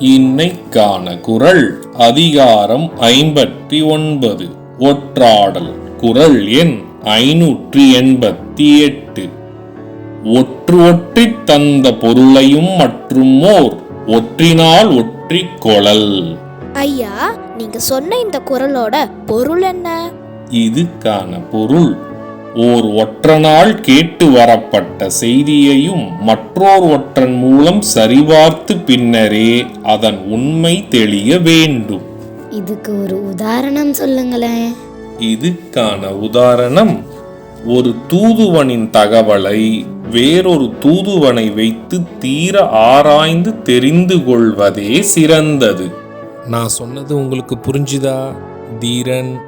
இன்னைக்கான குரல். அதிகாரம் ஐம்பத்தி ஒன்பது ஒற்றாடல். குரல் எண் ஐநூற்றி எண்பத்தி எட்டு ஒற்று ஒற்றித் தந்த பொருளையும் மற்றும் ஓர் ஒற்றினால் ஒற்றிக் கொளல் ஐயா நீங்க சொன்ன இந்த குரலோட பொருள் என்ன? இதுக்கான பொருள் ஓர் ஒற்றனால் கேட்டு வரப்பட்ட செய்தியையும் மற்றோர் ஒற்றன் மூலம் சரிபார்த்து பின்னரே அதன் உண்மை தெளிய வேண்டும். இதுக்கு ஒரு உதாரணம் சொல்லுங்களேன். இதுக்கான உதாரணம் ஒரு தூதுவனின் தகவலை வேறொரு தூதுவனை வைத்து தீர ஆராய்ந்து தெரிந்து கொள்வதே சிறந்தது. நான் சொன்னது உங்களுக்கு புரிஞ்சுதா? தீரன்